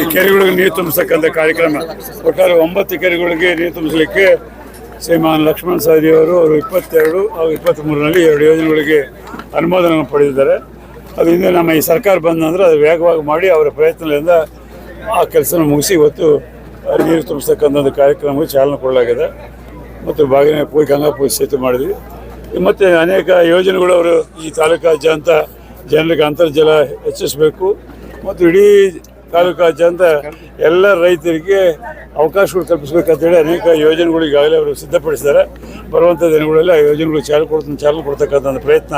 ಈ ಕೆರೆಗಳಿಗೆ ನೀರು ತುಂಬಿಸ್ತಕ್ಕಂಥ ಕಾರ್ಯಕ್ರಮ. ಒಟ್ಟಾರೆ ಒಂಬತ್ತು ಕೆರೆಗಳಿಗೆ ನೀರು ತುಂಬಿಸಲಿಕ್ಕೆ ಶ್ರೀಮಾನ್ ಲಕ್ಷ್ಮಣ್ ಅವರು ಅವರು ಇಪ್ಪತ್ತೆರಡು ಹಾಗೂ ಇಪ್ಪತ್ತ್ಮೂರರಲ್ಲಿ ಎರಡು ಯೋಜನೆಗಳಿಗೆ ಅನುಮೋದನೆ ಪಡೆದಿದ್ದಾರೆ. ಅದರಿಂದ ನಮ್ಮ ಈ ಸರ್ಕಾರ ಬಂದಂದರೆ ಅದು ವೇಗವಾಗಿ ಮಾಡಿ ಅವರ ಪ್ರಯತ್ನದಿಂದ ಆ ಕೆಲಸನ ಮುಗಿಸಿ ಇವತ್ತು ನೀರು ತುಂಬಿಸ್ತಕ್ಕಂಥ ಒಂದು ಕಾರ್ಯಕ್ರಮಕ್ಕೆ ಚಾಲನೆ ಕೊಡಲಾಗಿದೆ. ಮತ್ತು ಬಾಗಿನ ಪೂಜೆ, ಗಂಗಾ ಪೂಜೆ ಸೇತು ಮಾಡಿದ್ವಿ. ಮತ್ತು ಅನೇಕ ಯೋಜನೆಗಳು ಅವರು ಈ ತಾಲೂಕಾದ್ಯಂತ ಜನರಿಗೆ ಅಂತರ್ಜಲ ಹೆಚ್ಚಿಸಬೇಕು. ಮತ್ತು ಇಡೀ ತಾಲೂಕಾದ್ಯಂತ ಎಲ್ಲ ರೈತರಿಗೆ ಅವಕಾಶಗಳು ಕಲ್ಪಿಸಬೇಕಂತೇಳಿ ಅನೇಕ ಯೋಜನೆಗಳು ಈಗಾಗಲೇ ಅವರು ಸಿದ್ಧಪಡಿಸಿದ್ದಾರೆ. ಬರುವಂಥ ದಿನಗಳಲ್ಲಿ ಆ ಯೋಜನೆಗಳು ಚಾಲು ಕೊಡ್ತ ಚಾಲು ಕೊಡ್ತಕ್ಕಂಥ ಒಂದು ಪ್ರಯತ್ನ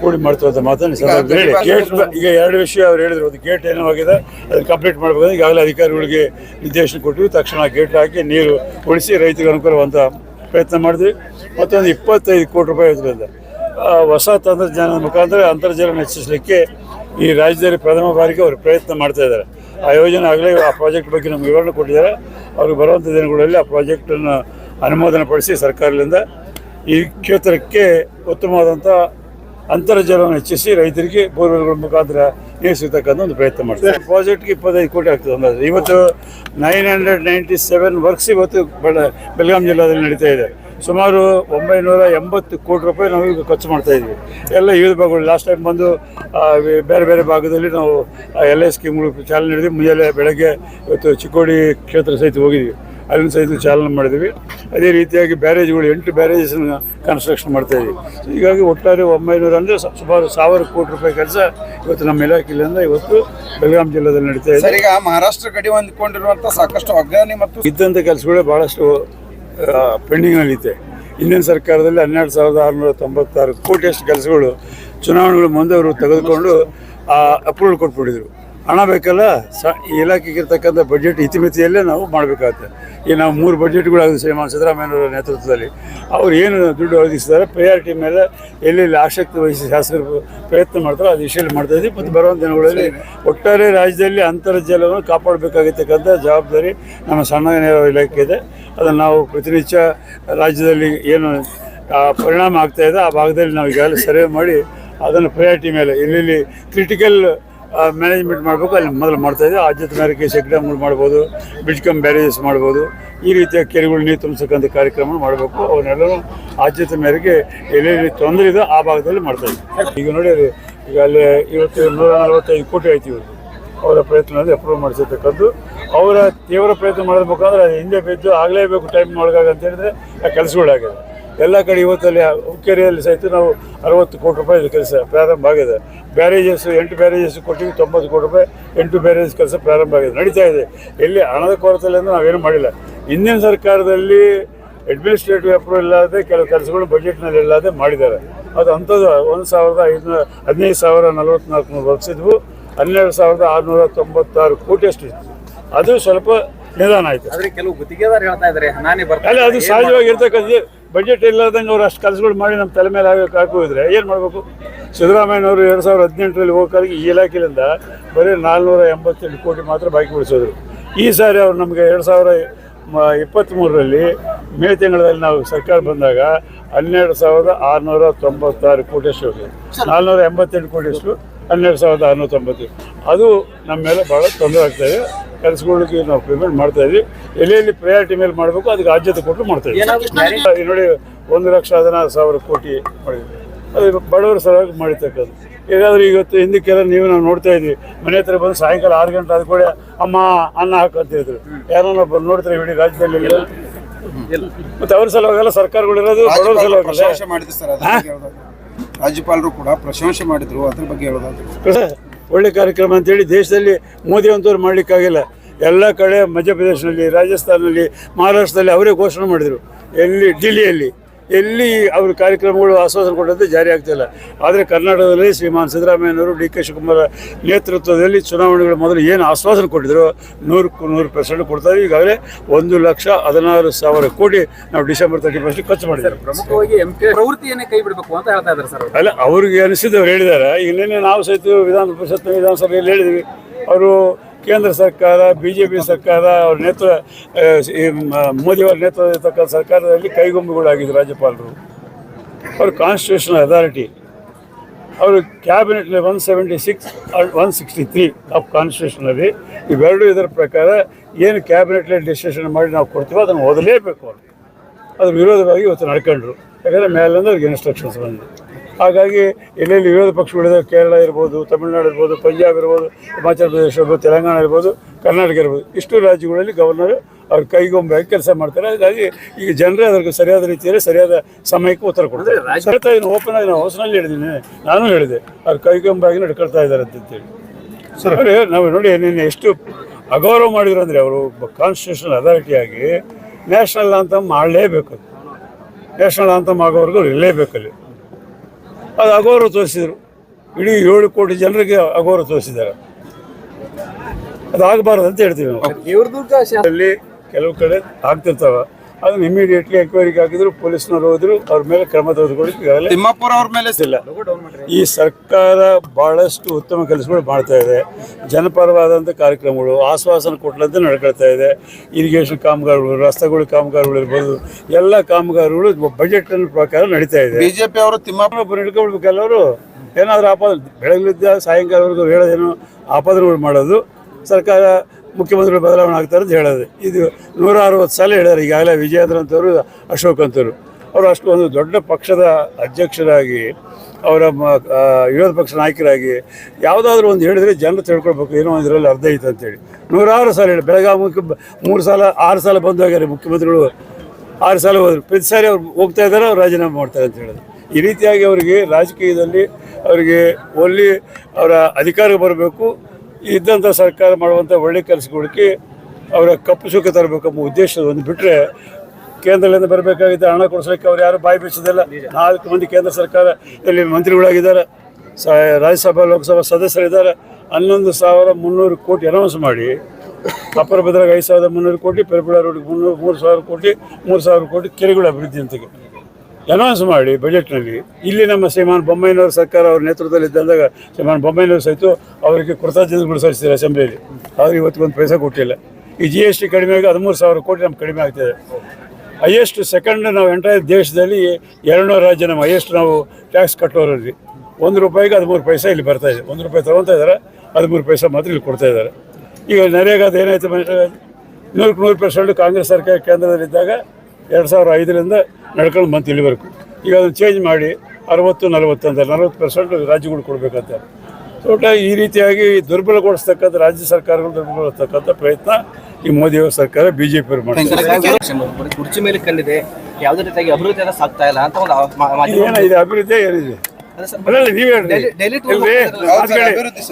ಕೂಡಿ ಮಾಡ್ತೀವಿ ಅಂತ ಮಾತನ್ನು ಸರ್ ಸಂದರ್ಭದಲ್ಲಿ ಹೇಳಿ. ಗೇಟ್ ಈಗ ಎರಡು ವಿಷಯ ಅವ್ರು ಹೇಳಿದ್ರು. ಒಂದು ಗೇಟ್ ಏನೋ ಆಗಿದೆ ಅದನ್ನು ಕಂಪ್ಲೀಟ್ ಮಾಡಬೇಕು ಈಗಾಗಲೇ ಅಧಿಕಾರಿಗಳಿಗೆ ನಿರ್ದೇಶನ ಕೊಟ್ಟಿವಿ. ತಕ್ಷಣ ಗೇಟ್ ಹಾಕಿ ನೀರು ಉಳಿಸಿ ರೈತರಿಗೆ ಅನುಕೂಲವಂತ ಪ್ರಯತ್ನ ಮಾಡಿದ್ವಿ. ಮತ್ತೊಂದು ಇಪ್ಪತ್ತೈದು ಕೋಟಿ ರೂಪಾಯಿ ಇದರಿಂದ ಹೊಸ ತಂತ್ರಜ್ಞಾನದ ಮುಖಾಂತರ ಅಂತರ್ಜಲ ಹೆಚ್ಚಿಸಲಿಕ್ಕೆ ಈ ರಾಜ್ಯದಲ್ಲಿ ಪ್ರಥಮ ಬಾರಿಗೆ ಅವರು ಪ್ರಯತ್ನ ಮಾಡ್ತಾ ಇದ್ದಾರೆ. ಆ ಯೋಜನೆ ಆಗಲೇ ಆ ಪ್ರಾಜೆಕ್ಟ್ ಬಗ್ಗೆ ನಮ್ಗೆ ವಿವರಣೆ ಕೊಟ್ಟಿದ್ದಾರೆ. ಅವ್ರಿಗೆ ಬರುವಂಥ ದಿನಗಳಲ್ಲಿ ಆ ಪ್ರಾಜೆಕ್ಟನ್ನು ಅನುಮೋದನೆ ಪಡಿಸಿ ಸರ್ಕಾರದಿಂದ ಈ ಕ್ಷೇತ್ರಕ್ಕೆ ಉತ್ತಮವಾದಂಥ ಅಂತರ್ಜಲವನ್ನು ಹೆಚ್ಚಿಸಿ ರೈತರಿಗೆ ಬೋರ್ವೆಲ್ಗಳ ಮುಖಾಂತರ ನೀರು ಸಿಗ್ತಕ್ಕಂಥ ಒಂದು ಪ್ರಯತ್ನ ಮಾಡ್ತಾರೆ. ಪ್ರಾಜೆಕ್ಟ್ಗೆ ಇಪ್ಪತ್ತೈದು ಕೋಟಿ ಆಗ್ತದೆ ಇವತ್ತು nine hundred ninety seven works ಇವತ್ತು ಬೆಳ ಬೆಳಗಾಂ ಜಿಲ್ಲಾದಲ್ಲಿ ನಡೀತಾ ಇದೆ. ಸುಮಾರು ಒಂಬೈನೂರ ಎಂಬತ್ತು ಕೋಟಿ ರೂಪಾಯಿ ನಾವು ಈಗ ಖರ್ಚು ಮಾಡ್ತಾ ಇದ್ವಿ. ಎಲ್ಲ ವಿವಿಧ ಭಾಗಗಳು. ಲಾಸ್ಟ್ ಟೈಮ್ ಬಂದು ಬೇರೆ ಬೇರೆ ಭಾಗದಲ್ಲಿ ನಾವು ಎಲ್ ಐ ಸ್ಕೀಮ್ಗಳು ಚಾಲನೆ ನೀಡಿದ್ವಿ ಮುಂಜಾನೆ ಬೆಳಗ್ಗೆ ಇವತ್ತು ಚಿಕ್ಕೋಡಿ ಕ್ಷೇತ್ರ ಸಹಿತ ಹೋಗಿದ್ವಿ. ಅಲ್ಲಿನ ಸಹಿತ ಚಾಲನೆ ಮಾಡಿದ್ವಿ. ಅದೇ ರೀತಿಯಾಗಿ ಬ್ಯಾರೇಜ್ಗಳು ಎಂಟು ಬ್ಯಾರೇಜಸ್ನ ಕನ್ಸ್ಟ್ರಕ್ಷನ್ ಮಾಡ್ತಾ ಇದ್ವಿ. ಹೀಗಾಗಿ ಒಟ್ಟಾರೆ ಒಂಬೈನೂರ ಅಂದರೆ ಸುಮಾರು ಸಾವಿರ ಕೋಟಿ ರೂಪಾಯಿ ಕೆಲಸ ಇವತ್ತು ನಮ್ಮ ಇಲಾಖೆಯಿಂದ ಇವತ್ತು ಬೆಳಗಾಂ ಜಿಲ್ಲೆಯಲ್ಲಿ ನಡೀತಾ ಇದೆ. ಈಗ ಮಹಾರಾಷ್ಟ್ರ ಕಡೆ ಹೊಂದಿಕೊಂಡಿರುವಂಥ ಸಾಕಷ್ಟು ಅಗ್ರಣಿ ಮತ್ತು ಇದ್ದಂಥ ಕೆಲಸಗಳೇ ಭಾಳಷ್ಟು ಪೆಂಡಿಂಗ್ನಲ್ಲಿದೆ. ಹಿಂದಿನ ಸರ್ಕಾರದಲ್ಲಿ ಹನ್ನೆರಡು ಸಾವಿರದ ಆರುನೂರ ತೊಂಬತ್ತಾರು ಕೋಟಿಯಷ್ಟು ಕೆಲಸಗಳು ಚುನಾವಣೆಗಳು ಮುಂದೆ ಅವರು ತೆಗೆದುಕೊಂಡು ಅಪ್ರೂವಲ್ ಕೊಟ್ಬಿಟ್ಟಿದ್ರು. ಹಣ ಬೇಕಲ್ಲ, ಸ ಇಲಾಖೆಗೆ ಇರ್ತಕ್ಕಂಥ ಬಜೆಟ್ ಇತಿಮಿತಿಯಲ್ಲೇ ನಾವು ಮಾಡಬೇಕಾಗುತ್ತೆ. ಈಗ ನಾವು ಮೂರು ಬಜೆಟ್ಗಳಾಗಿದೆ ಶ್ರೀಮಾನ್ ಸಿದ್ದರಾಮಯ್ಯನವರ ನೇತೃತ್ವದಲ್ಲಿ. ಅವ್ರು ಏನು ದುಡ್ಡು ಒದಗಿಸಿದ್ದಾರೆ ಪ್ರಯಾರಿಟಿ ಮೇಲೆ ಎಲ್ಲೆಲ್ಲಿ ಆಸಕ್ತಿ ವಹಿಸಿ ಶಾಸಕರು ಪ್ರಯತ್ನ ಮಾಡ್ತಾರೋ ಅದು ವಿಷಯ ಮಾಡ್ತಾ ಇದ್ದೀವಿ. ಮತ್ತು ಬರುವಂಥ ದಿನಗಳಲ್ಲಿ ಒಟ್ಟಾರೆ ರಾಜ್ಯದಲ್ಲಿ ಅಂತರ್ಜಲವನ್ನು ಕಾಪಾಡಬೇಕಾಗಿರ್ತಕ್ಕಂಥ ಜವಾಬ್ದಾರಿ ನಮ್ಮ ಸಣ್ಣ ನೀರಾವರಿ ಇಲಾಖೆ ಇದೆ. ಅದನ್ನು ನಾವು ಪ್ರತಿನಿತ್ಯ ರಾಜ್ಯದಲ್ಲಿ ಏನು ಪರಿಣಾಮ ಆಗ್ತಾಯಿದೆ ಆ ಭಾಗದಲ್ಲಿ ನಾವು ಈಗಾಗಲೇ ಸರ್ವೆ ಮಾಡಿ ಅದನ್ನು ಪ್ರಯಾರಿಟಿ ಮೇಲೆ ಎಲ್ಲೆಲ್ಲಿ ಕ್ರಿಟಿಕಲ್ ಮ್ಯಾನೇಜ್ಮೆಂಟ್ ಮಾಡಬೇಕು, ಅಲ್ಲಿ ಮೊದಲು ಮಾಡ್ತಾ ಇದ್ದೀವಿ ಆದ್ಯತೆ ಮೇರೆಗೆ ಚೆಕ್ ಡ್ಯಾಮ್ಗಳು ಮಾಡ್ಬೋದು ಬ್ರಿಡ್ಜ್ ಕಮ್ ಬ್ಯಾರೇಜಸ್ ಮಾಡ್ಬೋದು. ಈ ರೀತಿಯ ಕೆರೆಗಳು ನೀರು ತುಂಬಿಸಕ್ಕಂಥ ಕಾರ್ಯಕ್ರಮ ಮಾಡಬೇಕು. ಅವನ್ನೆಲ್ಲರೂ ಆದ್ಯತೆ ಮೇರೆಗೆ ಎಲ್ಲೆಲ್ಲಿ ತೊಂದರೆ ಇದೆ ಆ ಭಾಗದಲ್ಲಿ ಮಾಡ್ತಾ ಇದ್ದೀವಿ ಈಗ ನೋಡಿ, ಈಗ ಅಲ್ಲಿ ಇವತ್ತು ನೂರ ನಲವತ್ತೈದು ಕೋಟಿ ಆಯ್ತು ಇವತ್ತು ಅವರ ಪ್ರಯತ್ನದಲ್ಲಿ ಅಪ್ರೂವ್ ಮಾಡಿಸಿರ್ತಕ್ಕಂಥದ್ದು. ಅವರ ತೀವ್ರ ಪ್ರಯತ್ನ ಮಾಡಬೇಕಂದ್ರೆ ಅದು ಹಿಂದೆ ಬಿದ್ದು ಆಗಲೇಬೇಕು ಟೈಮ್ ಒಳಗಾಗಂತ ಹೇಳಿದ್ರೆ ಆ ಕೆಲಸಗಳಾಗಿದೆ ಎಲ್ಲ ಕಡೆ ಇವತ್ತಲ್ಲಿ ಹುಕ್ಕೇರಿಯಲ್ಲಿ ಸಹಿತ ನಾವು ಅರವತ್ತು ಕೋಟಿ ರೂಪಾಯಿ ಕೆಲಸ ಪ್ರಾರಂಭ ಆಗಿದೆ. ಬ್ಯಾರೇಜಸ್ ಎಂಟು ಬ್ಯಾರೇಜಸ್ ಕೊಟ್ಟಿವಿ ತೊಂಬತ್ತು ಕೋಟಿ ರೂಪಾಯಿ ಎಂಟು ಬ್ಯಾರೇಜ್ ಕೆಲಸ ಪ್ರಾರಂಭ ಆಗಿದೆ. ನಡೀತಾ ಇದೆ. ಎಲ್ಲಿ ಹಣದ ಕೊರತೆಯಲ್ಲಿ ಅಂದ್ರೆ ನಾವೇನು ಮಾಡಿಲ್ಲ. ಹಿಂದಿನ ಸರ್ಕಾರದಲ್ಲಿ ಅಡ್ಮಿನಿಸ್ಟ್ರೇಟಿವ್ ಅಪ್ರೂವಲ್ ಇಲ್ಲದೆ ಕೆಲವು ಕೆಲಸಗಳು ಬಜೆಟ್ನಲ್ಲಿ ಇಲ್ಲದೆ ಮಾಡಿದ್ದಾರೆ. ಅದು ಅಂಥದ್ದು ಒಂದು ಸಾವಿರದ ಐದುನೂರ ಹದಿನೈದು ಸಾವಿರ ನಲವತ್ತ್ನಾಲ್ಕು ವರ್ಕ್ಸ್ ಇದ್ವು ಹನ್ನೆರಡು ಸಾವಿರದ ಆರುನೂರ ತೊಂಬತ್ತಾರು ಕೋಟಿಯಷ್ಟು ಇತ್ತು. ಅದು ಸ್ವಲ್ಪ ನಿಧಾನ ಆಯಿತು. ಕೆಲವು ಗುತ್ತಿಗೆದಾರ ಹೇಳ್ತಾ ಇದ್ದಾರೆ ಅಲ್ಲ ಅದು ಸಹಜವಾಗಿ ಇರ್ತಕ್ಕಂಥ ಬಜೆಟ್ ಇಲ್ಲದಂಗೆ ಅವ್ರು ಅಷ್ಟು ಕೆಲಸಗಳು ಮಾಡಿ ನಮ್ಮ ತಲೆ ಮೇಲೆ ಹಾಕಿ ಹಾಕೋದ್ರೆ ಏನು ಮಾಡಬೇಕು? ಸಿದ್ದರಾಮಯ್ಯನವರು ಎರಡು ಸಾವಿರದ ಹದಿನೆಂಟರಲ್ಲಿ ಹೋಗೋಕ್ಕಾಗಿ ಈ ಇಲಾಖೆಯಿಂದ ಬರೀ ನಾಲ್ನೂರ ಎಂಬತ್ತೆಂಟು ಕೋಟಿ ಮಾತ್ರ ಬಾಕಿ ಉಳಿಸೋದ್ರು. ಈ ಸಾರಿ ಅವ್ರು ನಮಗೆ ಎರಡು ಸಾವಿರ ಇಪ್ಪತ್ತ್ಮೂರರಲ್ಲಿ ಮೇ ತಿಂಗಳಲ್ಲಿ ನಾವು ಸರ್ಕಾರ ಬಂದಾಗ ಹನ್ನೆರಡು ಸಾವಿರದ ಆರುನೂರ ತೊಂಬತ್ತಾರು ಕೋಟಿಯಷ್ಟು ನಾಲ್ನೂರ ಎಂಬತ್ತೆಂಟು ಕೋಟಿಯಷ್ಟು ಹನ್ನೆರಡು ಸಾವಿರದ ಆರುನೂರ ತೊಂಬತ್ತು ಅದು ನಮ್ಮ ಮೇಲೆ ಭಾಳ ತೊಂದರೆ ಆಗ್ತಾಯಿದೆ ಕೆಲಸಗಳಿಗೆ ನಾವು ಪೇಮೆಂಟ್ ಮಾಡ್ತಾ ಇದ್ವಿ. ಎಲ್ಲೆಲ್ಲಿ ಪ್ರಯಾರಿಟಿ ಮೇಲೆ ಮಾಡಬೇಕು ಅದಕ್ಕೆ ಆದ್ಯತೆ ಕೊಟ್ಟು ಮಾಡ್ತಾ ಇದ್ವಿ. ನೋಡಿ ಒಂದು ಲಕ್ಷ ಹದಿನಾರು ಸಾವಿರ ಕೋಟಿ ಮಾಡಿದ್ವಿ. ಅದು ಬಡವರ ಸಲುವಾಗಿ ಮಾಡಿರ್ತಕ್ಕದ್ದು ಹೇಗಾದ್ರೆ ಇವತ್ತು ಹಿಂದಕ್ಕೆಲ್ಲ ನೀವು ನಾವು ನೋಡ್ತಾ ಇದ್ವಿ. ಮನೆ ಹತ್ರ ಬಂದು ಸಾಯಂಕಾಲ ಆರು ಗಂಟೆ ಆದ ಕೂಡ ಅಮ್ಮ ಅನ್ನ ಹಾಕಂತ ಹೇಳಿದ್ರು. ಯಾರನ್ನ ಬಂದು ನೋಡ್ತಾರೆ ಇಡೀ ರಾಜ್ಯದಲ್ಲಿ ಮತ್ತೆ ಅವ್ರ ಸಲುವಾಗೆಲ್ಲ ಸರ್ಕಾರಗಳು ಇರೋದು ಬಡವರ ಸಲುವಾಗಿ ರಾಜ್ಯಪಾಲರು ಕೂಡ ಪ್ರಶಂಸೆ ಮಾಡಿದ್ರು ಅದ್ರ ಬಗ್ಗೆ ಹೇಳೋದಾದ್ರೆ. ಒಳ್ಳೆ ಕಾರ್ಯಕ್ರಮ ಅಂತೇಳಿ ದೇಶದಲ್ಲಿ ಮೋದಿ ಅಂತವ್ರು ಮಾಡಲಿಕ್ಕಾಗಿಲ್ಲ. ಎಲ್ಲ ಕಡೆ ಮಧ್ಯಪ್ರದೇಶದಲ್ಲಿ ರಾಜಸ್ಥಾನದಲ್ಲಿ, ಮಹಾರಾಷ್ಟ್ರದಲ್ಲಿ ಅವರೇ ಘೋಷಣೆ ಮಾಡಿದರು. ಎಲ್ಲಿ ಡಿಲ್ಲಿಯಲ್ಲಿ ಎಲ್ಲಿ ಅವ್ರ ಕಾರ್ಯಕ್ರಮಗಳು ಆಶ್ವಾಸನೆ ಕೊಟ್ಟಂತೆ ಜಾರಿ ಆಗ್ತಿಲ್ಲ ಆದರೆ ಕರ್ನಾಟಕದಲ್ಲಿ ಶ್ರೀಮಾನ್ ಸಿದ್ದರಾಮಯ್ಯನವರು ಡಿ ಕೆ ಶಿವಕುಮಾರ್ ನೇತೃತ್ವದಲ್ಲಿ ಚುನಾವಣೆಗಳ ಮೊದಲು ಏನು ಆಶ್ವಾಸನೆ ಕೊಟ್ಟಿದ್ರು ನೂರಕ್ಕೂ ನೂರು ಪರ್ಸೆಂಟ್ ಕೊಡ್ತಾರೆ. ಈಗಾಗಲೇ ಒಂದು ಲಕ್ಷ ಹದಿನಾರು ಸಾವಿರ ಕೋಟಿ ನಾವು ಡಿಸೆಂಬರ್ ತರ್ಟಿ ಫಸ್ಟ್ ಖರ್ಚು ಮಾಡಿದ್ದಾರೆ ಪ್ರಮುಖವಾಗಿ ಪ್ರವೃತ್ತಿಯನ್ನೇ ಕೈ ಬಿಡಬೇಕು ಅಂತ ಹೇಳ್ತಾ ಇದ್ದಾರೆ ಸರ್ ಅಲ್ಲ ಅವ್ರಿಗೆ ಅನಿಸಿದವ್ರು ಹೇಳಿದ್ದಾರೆ. ಈಗ ನಿನ್ನೆ ನಾವು ಸಹಿತ ವಿಧಾನ ಪರಿಷತ್ ವಿಧಾನಸಭೆಯಲ್ಲಿ ಹೇಳಿದ್ವಿ. ಅವರು ಕೇಂದ್ರ ಸರ್ಕಾರ ಬಿ ಜೆ ಪಿ ಸರ್ಕಾರ, ಅವ್ರ ನೇತೃ ಮೋದಿಯವರ ನೇತೃತ್ವದ ಸರ್ಕಾರದಲ್ಲಿ ಕೈಗೊಂಬೆಗಳಾಗಿದ್ದು ರಾಜ್ಯಪಾಲರು. ಅವರು ಕಾನ್ಸ್ಟಿಟ್ಯೂಷನಲ್ ಅಥಾರಿಟಿ ಅವರು ಕ್ಯಾಬಿನೆಟ್ನಲ್ಲಿ one seventy six one sixty three of ಕಾನ್ಸ್ಟಿಟ್ಯೂಷನಲ್ಲಿ ಇವೆರಡೂ ಇದರ ಪ್ರಕಾರ ಏನು ಕ್ಯಾಬಿನೆಟ್ನಲ್ಲಿ ಡಿಸಿಷನ್ ಮಾಡಿ ನಾವು ಕೊಡ್ತೀವೋ ಅದನ್ನು ಓದಲೇಬೇಕು ಅವರು. ಅದ್ರ ವಿರೋಧವಾಗಿ ಇವತ್ತು ನಡ್ಕೊಂಡ್ರು. ಯಾಕಂದರೆ ಮೇಲಿಂದ ಅವ್ರಿಗೆ ಇನ್ಸ್ಟ್ರಕ್ಷನ್ಸ್ ಬಂದಿದೆ ಹಾಗಾಗಿ ಎಲ್ಲೆಲ್ಲಿ ವಿರೋಧ ಪಕ್ಷಗಳಿದೆ ಕೇರಳ ಇರ್ಬೋದು ತಮಿಳುನಾಡು ಇರ್ಬೋದು ಪಂಜಾಬ್ ಇರ್ಬೋದು ಹಿಮಾಚಲ ಪ್ರದೇಶ ಇರ್ಬೋದು ತೆಲಂಗಾಣ ಇರ್ಬೋದು ಕರ್ನಾಟಕ ಇರ್ಬೋದು ಇಷ್ಟು ರಾಜ್ಯಗಳಲ್ಲಿ ಗವರ್ನರ್ ಅವ್ರ ಕೈಗೊಂಬಾಗಿ ಕೆಲಸ ಮಾಡ್ತಾರೆ. ಹಾಗಾಗಿ ಈಗ ಜನರೇ ಅದಕ್ಕೆ ಸರಿಯಾದ ರೀತಿಯಲ್ಲಿ ಸರಿಯಾದ ಸಮಯಕ್ಕೆ ಉತ್ತರ ಕೊಡ್ತಾರೆ. ಹೇಳ್ತಾ ಇದ್ದೀನಿ ಓಪನ್ ಆಗಿ ನಾವು ಹೌಸ್ನಲ್ಲಿ ಹೇಳಿದ್ದೀನಿ ನಾನು ಹೇಳಿದೆ ಅವ್ರ ಕೈಗೊಂಬಾಗಿ ನಡ್ಕೊಳ್ತಾ ಇದ್ದಾರೆ ಅಂತೇಳಿ ಸರ್ ನಾವು ನೋಡಿ ನಿನ್ನೆ ಎಷ್ಟು ಅಗೌರವ ಮಾಡಿದ್ರು ಅಂದರೆ ಅವರು ಕಾನ್ಸ್ಟಿಟ್ಯೂಷನ್ ಅಥಾರಿಟಿಯಾಗಿ ನ್ಯಾಷನಲ್ ಅಂತ ಮಾಡಲೇಬೇಕು. ನ್ಯಾಷನಲ್ ಅಂತ ಆಗೋವರೆಗೂ ಇರಲೇಬೇಕಲ್ಲಿ ಅದು ಅಗೌರವ ತೋರಿಸಿದರು. ಇಡೀ ಏಳು ಕೋಟಿ ಜನರಿಗೆ ಅಗೌರವ ತೋರಿಸಿದ್ದಾರೆ. ಅದು ಆಗಬಾರ್ದು ಅಂತ ಹೇಳ್ತೀವಿ ನಾವು. ಕೆಲವು ಕಡೆ ಆಗ್ತಿರ್ತಾವ. ಅದನ್ನ ಇಮಿಡಿಯೇಟ್ಲಿ ಎಂಕ್ವೈರಿಗೆ ಹಾಕಿದ್ರು ಪೊಲೀಸ್ನವ್ರು ಹೋದ್ರು ಅವ್ರ ಮೇಲೆ ಕ್ರಮ ತೆಗೆದುಕೊಳ್ಳಿ ತಿಮ್ಮಪ್ಪರ ಅವ್ರ ಮೇಲೆ ಇಲ್ಲ. ಈ ಸರ್ಕಾರ ಬಹಳಷ್ಟು ಉತ್ತಮ ಕೆಲಸಗಳು ಮಾಡ್ತಾ ಇದೆ. ಜನಪರವಾದಂಥ ಕಾರ್ಯಕ್ರಮಗಳು ಆಶ್ವಾಸನ ಕೊಟ್ಟಲಂತೆ ನಡ್ಕೊಳ್ತಾ ಇದೆ. ಇರಿಗೇಷನ್ ಕಾಮಗಾರಿಗಳು ರಸ್ತೆಗಳು ಕಾಮಗಾರಿಗಳು ಇರ್ಬೋದು ಎಲ್ಲ ಕಾಮಗಾರಿಗಳು ಬಜೆಟ್ ಪ್ರಕಾರ ನಡೀತಾ ಇದೆ. ಬಿಜೆಪಿ ಅವರು ಒಬ್ಬರು ಹಿಡ್ಕೊಳ್ಬೇಕು ಎಲ್ಲರೂ ಏನಾದರೂ ಆಪಾದ ಬೆಳಗ್ಲಿದ್ದ ಸಾಯಂಕಾಲವರೆಗೂ ಹೇಳೋದೇನು ಆಪಾದನೆಗಳು ಮಾಡೋದು ಸರ್ಕಾರ ಮುಖ್ಯಮಂತ್ರಿಗಳು ಬದಲಾವಣೆ ಆಗ್ತಾರೆ ಅಂತ ಹೇಳೋದು. ಇದು ನೂರ ಅರವತ್ತು ಸಲ ಹೇಳಿದ್ದಾರೆ ಈಗಾಗಲೇ ವಿಜಯೇಂದ್ರ ಅಂತವರು, ಅಶೋಕ್ ಅಂತವರು. ಅವರು ಅಷ್ಟು ಒಂದು ದೊಡ್ಡ ಪಕ್ಷದ ಅಧ್ಯಕ್ಷರಾಗಿ, ಅವರ ವಿರೋಧ ಪಕ್ಷ ನಾಯಕರಾಗಿ ಯಾವುದಾದ್ರೂ ಒಂದು ಹೇಳಿದರೆ ಜನರು ತಿಳ್ಕೊಳ್ಬೇಕು. ಏನೋ ಒಂದರಲ್ಲಿ ಅರ್ಧ ಐತೆ ಅಂತೇಳಿ. ನೂರಾರು ಸಲ ಹೇಳಿ ಬೆಳಗಾವಿ ಮುಖ್ಯ, ಮೂರು ಸಲ, ಆರು ಸಲ ಬಂದು ಹೋಗ್ಯಾರೆ ಮುಖ್ಯಮಂತ್ರಿಗಳು ಆರು ಸಲ ಹೋದರು. ಪ್ರತಿ ಸಾರಿ ಅವ್ರು ಹೋಗ್ತಾ ಇದ್ದಾರೆ, ಅವ್ರು ರಾಜೀನಾಮೆ ಮಾಡ್ತಾರೆ ಅಂತ ಹೇಳೋದು. ಈ ರೀತಿಯಾಗಿ ಅವರಿಗೆ ರಾಜಕೀಯದಲ್ಲಿ ಅವರಿಗೆ ಒಲ್ಲಿ ಅವರ ಅಧಿಕಾರ ಬರಬೇಕು. ಇದ್ದಂಥ ಸರ್ಕಾರ ಮಾಡುವಂಥ ಒಳ್ಳೆ ಕೆಲಸಗಳಿಗೆ ಅವರ ಕಪ್ಪು ಸುಖ ತರಬೇಕೆಂಬ ಉದ್ದೇಶ ಒಂದು ಬಿಟ್ಟರೆ ಕೇಂದ್ರದಿಂದ ಬರಬೇಕಾಗಿದ್ದ ಹಣ ಕೊಡಿಸ್ಲಿಕ್ಕೆ ಅವ್ರು ಯಾರು ಬಾಯಿ ಬೀಸೋದಿಲ್ಲ. ನಾಲ್ಕು ಮಂದಿ ಕೇಂದ್ರ ಸರ್ಕಾರದಲ್ಲಿ ಮಂತ್ರಿಗಳಾಗಿದ್ದಾರೆ. ಸ, ರಾಜ್ಯಸಭಾ, ಲೋಕಸಭಾ ಸದಸ್ಯರಿದ್ದಾರೆ. ಹನ್ನೊಂದು ಸಾವಿರ ಮುನ್ನೂರು ಕೋಟಿ ಅನೌನ್ಸ್ ಮಾಡಿ ಅಪ್ಪರ ಭದ್ರಾಗ ಐದು ಸಾವಿರದ ಮುನ್ನೂರು ಕೋಟಿ ಪೆರಪುಳ ರೋಡ್ಗೆ ಮುನ್ನೂರು ಮೂರು ಸಾವಿರ ಕೋಟಿ, ಮೂರು ಸಾವಿರ ಕೋಟಿ ಕೆರೆಗಳ ಅಭಿವೃದ್ಧಿ ಅಂತೆಗೆ ಅನೌನ್ಸ್ ಮಾಡಿ ಬಜೆಟ್ನಲ್ಲಿ. ಇಲ್ಲಿ ನಮ್ಮ ಶ್ರೀಮಾನ್ ಬೊಮ್ಮಾಯಿನವರ ಸರ್ಕಾರ ಅವ್ರ ನೇತೃತ್ವದಲ್ಲಿ ಇದ್ದಾಗ ಶ್ರೀಮಾನ್ ಬೊಮ್ಮಾಯಿನವರು ಸಹಿತ ಅವರಿಗೆ ಕೃತಜ್ಞತೆಗಳು ಸಲ್ಲಿಸಿದ್ದಾರೆ ಅಸೆಂಬ್ಲಿಯಲ್ಲಿ. ಆದರೆ ಇವತ್ತಿಗೊಂದು ಪೈಸೆ ಕೊಟ್ಟಿಲ್ಲ. ಈ ಜಿ ಎಸ್ ಟಿ ಕಡಿಮೆ ಆಗಿ ಹದಿಮೂರು ಸಾವಿರ ಕೋಟಿ ನಮ್ಗೆ ಕಡಿಮೆ ಆಗ್ತದೆ. ಹೈಯೆಸ್ಟ್ ಸೆಕೆಂಡ್ ನಾವು ಎಂಟೈರ್ ದೇಶದಲ್ಲಿ ಎರಡನೇ ರಾಜ್ಯ ನಮ್ಮ ಹೈಯೆಸ್ಟ್ ನಾವು ಟ್ಯಾಕ್ಸ್ ಕಟ್ಟೋರಲ್ಲಿ. ಒಂದು ರೂಪಾಯಿಗೆ ಹದಿಮೂರು ಪೈಸೆ ಇಲ್ಲಿ ಬರ್ತಾ ಇದೆ. ಒಂದು ರೂಪಾಯಿ ತೊಗೊತಾ ಇದ್ದಾರೆ, ಹದಿಮೂರು ಪೈಸೆ ಮಾತ್ರ ಇಲ್ಲಿ ಕೊಡ್ತಾ ಇದ್ದಾರೆ. ಈಗ ನರೇಗಾದ ಏನಾಯ್ತು ನೂರಕ್ಕೆ ನೂರು ಪರ್ಸೆಂಟ್ ಕಾಂಗ್ರೆಸ್ ಸರ್ಕಾರ ಕೇಂದ್ರದಲ್ಲಿದ್ದಾಗ ಎರಡು ಸಾವಿರ ಐದರಿಂದ ನಡ್ಕೊಂಡು ಬಂತು ತಿಳಿಬೇಕು. ಈಗ ಅದನ್ನು ಚೇಂಜ್ ಮಾಡಿ ಅರವತ್ತು ನಲವತ್ತು ಅಂತ ನಲವತ್ತು ಪರ್ಸೆಂಟ್ ರಾಜ್ಯಗಳು ಕೊಡಬೇಕಂತ. ಒಟ್ಟ ಈ ರೀತಿಯಾಗಿ ದುರ್ಬಲಗೊಳಿಸ್ತಕ್ಕಂಥ ರಾಜ್ಯ ಸರ್ಕಾರಗಳು ದುರ್ಬಲಗೊಳಿಸ್ತಕ್ಕಂಥ ಪ್ರಯತ್ನ ಈ ಮೋದಿಯವರ ಸರ್ಕಾರ ಬಿ ಜೆ ಪಿ ಕುರ್ಚಿ ಮೇಲೆ ಕಲ್ಲಿದೆ ಯಾವುದೇ ರೀತಿಯಾಗಿ ಅಭಿವೃದ್ಧಿ ಸಾಗ್ತಾ ಇಲ್ಲ ಅಂತ ಒಂದು ಏನಿದೆ ಅಭಿವೃದ್ಧಿ ಏನಿದೆ?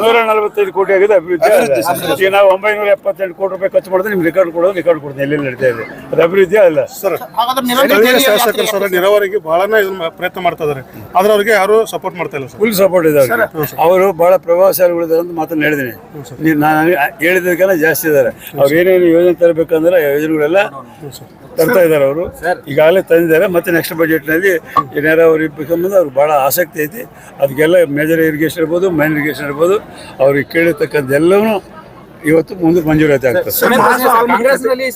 ನೂರ ನಲವತ್ತೈದು ಕೋಟಿ ಆಗಿದೆ ಅಭಿವೃದ್ಧಿ. ಈಗ ನಾವು ಒಂಬೈನೂರ ಎಪ್ಪತ್ತೆಂಟು ಕೋಟಿ ರೂಪಾಯಿ ಖರ್ಚು ಮಾಡಿದ್ರೆ ನಿಮ್ಗೆ ರೆಕಾರ್ಡ್ ಕೊಡೋದು ರೆಕಾರ್ಡ್ ಕೊಡ್ತೀನಿ. ಎಲ್ಲೆಲ್ಲಿ ನಡೀತಾ ಇದೆ? ಅದು ಅಭಿವೃದ್ಧಿ ಅಲ್ಲ. ಸರ್ ಶಾಸಕರು ಸರ್. ನೀರಾವರಿಗೆ ಬಹಳನೇ ಇದನ್ನ ಪ್ರಯತ್ನ ಮಾಡ್ತಾ ಇದಾರೆ ಆದ್ರೆ ಅವ್ರಿಗೆ ಯಾರು ಸಪೋರ್ಟ್ ಮಾಡ್ತಾ ಇಲ್ಲ ಸರ್. ಫುಲ್ ಸಪೋರ್ಟ್ ಇದ್ದಾರೆ. ಅವರು ಬಹಳ ಪ್ರಭಾವಶಾಲಿಗಳಿದ್ದಾರೆ ಅಂತ ಮಾತನ್ನು ಹೇಳಿದ್ದೀನಿ. ನಾನು ಹೇಳಿದ್ದಕ್ಕೆಲ್ಲ ಜಾಸ್ತಿ ಇದ್ದಾರೆ. ಅವ್ರು ಏನೇನು ಯೋಜನೆ ತರಬೇಕಂದ್ರೆ ಯೋಜನೆಗಳೆಲ್ಲ ತರ್ತಾ ಇದ್ದಾರೆ ಅವರು. ಈಗಾಗಲೇ ತಂದಿದ್ದಾರೆ. ಮತ್ತೆ ನೆಕ್ಸ್ಟ್ ಬಜೆಟ್ನಲ್ಲಿ ನೀರಾವರಿ ಬೇಕಂಬಂದು ಅವ್ರಿಗೆ ಬಹಳ ಆಸಕ್ತಿ ಐತಿ. ಅದಕ್ಕೆಲ್ಲ ಮೇಜರ್ ಇರಿಗೇಷನ್ ಇರ್ಬೋದು ಮೈನ್ ಇರಿಗೇಷನ್ ಇರ್ಬೋದು ಅವ್ರಿಗೆ ಕೇಳಿರ್ತಕ್ಕಂಥ ಎಲ್ಲವೂ ಇವತ್ತು ಮುಂದೆ ಮಂಜೂರಾತಿ ಆಗ್ತದೆ ಕಾಂಗ್ರೆಸ್ನಲ್ಲಿ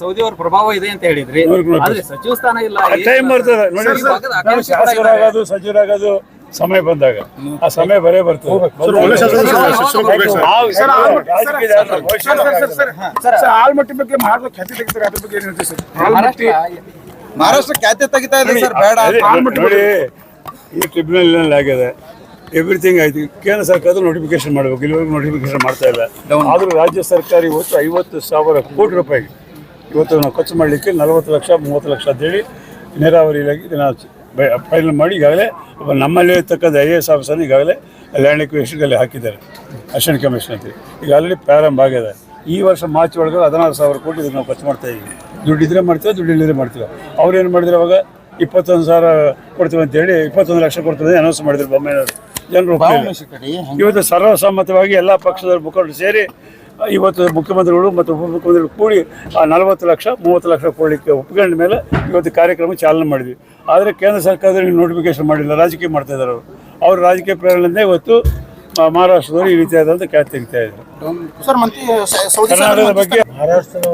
ಸೌದಿ ಅವ್ರ ಪ್ರಭಾವ ಇದೆ ಅಂತ ಹೇಳಿದ್ರಿ ಸಚಿವ ಸ್ಥಾನ ಇಲ್ಲ ಟೈಮ್ ಬರ್ತದೆ ನೋಡಿ ಶಾಸಕರಾಗೋದು ಸಚಿವರಾಗೋದು ಸಮಯ ಬಂದಾಗ ಆ ಸಮಯ ಬರೇ ಬರ್ತದೆ ಆಲ್ಮಟ್ಟಿ ಬಗ್ಗೆ ಮಹಾತ್ಮ ಖ್ಯಾತಿ ತೆಗಿತಾರೆ ಅದ್ರ ಬಗ್ಗೆ ಏನ್ ಸರ್ ಮಹಾರಾಷ್ಟ್ರ ಮಹಾರಾಷ್ಟ್ರ ಖ್ಯಾತೆ ತೆಗಿತಾ ಇದೆ ಸರ್ ಬೇಡ ನೋಡಿ ಈ ಟ್ರಿಬ್ಯುನಲ್ ಆಗಿದೆ. ಎವ್ರಿಥಿಂಗ್ ಆಯ್ತು. ಕೇಂದ್ರ ಸರ್ಕಾರದ ನೋಟಿಫಿಕೇಶನ್ ಮಾಡಬೇಕು. ಇಲ್ಲಿವರೆಗೂ ನೋಟಿಫಿಕೇಶನ್ ಮಾಡ್ತಾ ಇಲ್ಲ. ಆದರೂ ರಾಜ್ಯ ಸರ್ಕಾರ ಇವತ್ತು ಐವತ್ತು ಸಾವಿರ ಕೋಟಿ ರೂಪಾಯಿ ಇವತ್ತು ನಾವು ಖರ್ಚು ಮಾಡಲಿಕ್ಕೆ ನಲವತ್ತು ಲಕ್ಷ ಮೂವತ್ತು ಲಕ್ಷ ಅಂತೇಳಿ ನೀರಾವರಿ ಇಲಾಖೆ ಇದನ್ನ ಫೈನಲ್ ಮಾಡಿ ಈಗಾಗಲೇ ನಮ್ಮಲ್ಲೇ ಇರ್ತಕ್ಕಂಥ ಐ ಎ ಎಸ್ ಆಫೀಸರ್ ಈಗಾಗಲೇ ಲ್ಯಾಂಡ್ ಎಕ್ವಿಷನ್ಗಲ್ಲಿ ಹಾಕಿದ್ದಾರೆ. ಅಸಿಸ್ಟೆಂಟ್ ಕಮಿಷನ್ ಅಂತ ಈಗ ಆಲ್ರೆಡಿ ಪ್ರಾರಂಭ ಆಗಿದೆ. ಈ ವರ್ಷ ಮಾರ್ಚ್ ಒಳಗೆ ಹದಿನಾರು ಸಾವಿರ ಕೋಟಿ ಇದನ್ನು ನಾವು ಖರ್ಚು ಮಾಡ್ತಾ ಇದ್ದೀವಿ ದುಡ್ಡಿದ್ರೆ ಮಾಡ್ತೀವಿ ದುಡ್ಡಿಲ್ಲದೆ ಮಾಡ್ತೀವಿ ಅವ್ರು ಏನು ಮಾಡಿದ್ರು ಅವಾಗ ಇಪ್ಪತ್ತೊಂದು ಸಾವಿರ ಕೊಡ್ತೀವಿ ಅಂತೇಳಿ ಇಪ್ಪತ್ತೊಂದು ಲಕ್ಷ ಕೊಡ್ತೀವಿ ಅಂತ ಅನೌನ್ಸ್ ಮಾಡಿದ್ರು ಬೊಮ್ಮೆಯವರು ಜನರು. ಇವತ್ತು ಸರ್ವಸಮ್ಮತವಾಗಿ ಎಲ್ಲ ಪಕ್ಷದ ಮುಖಂಡರು ಸೇರಿ ಇವತ್ತು ಮುಖ್ಯಮಂತ್ರಿಗಳು ಮತ್ತು ಉಪಮುಖ್ಯಮಂತ್ರಿಗಳು ಕೂಡಿ ಆ ನಲವತ್ತು ಲಕ್ಷ ಮೂವತ್ತು ಲಕ್ಷ ಕೊಡಲಿಕ್ಕೆ ಒಪ್ಕೊಂಡ ಮೇಲೆ ಇವತ್ತು ಕಾರ್ಯಕ್ರಮ ಚಾಲನೆ ಮಾಡಿದ್ವಿ. ಆದರೆ ಕೇಂದ್ರ ಸರ್ಕಾರದಲ್ಲಿ ನೋಟಿಫಿಕೇಶನ್ ಮಾಡಿಲ್ಲ ರಾಜಕೀಯ ಮಾಡ್ತಾ ಇದ್ದಾರೆ ಅವರು. ಅವ್ರ ರಾಜಕೀಯ ಪ್ರೇರಣೆಯಿಂದ ಇವತ್ತು ಮಹಾರಾಷ್ಟ್ರದವರು ಈ ರೀತಿಯಾದಂಥ ಖ್ಯಾತಿ ತೆಗಿತಾ ಇದ್ದಾರೆ. ಕರ್ನಾಟಕದ ಬಗ್ಗೆ ಮಹಾರಾಷ್ಟ್ರದ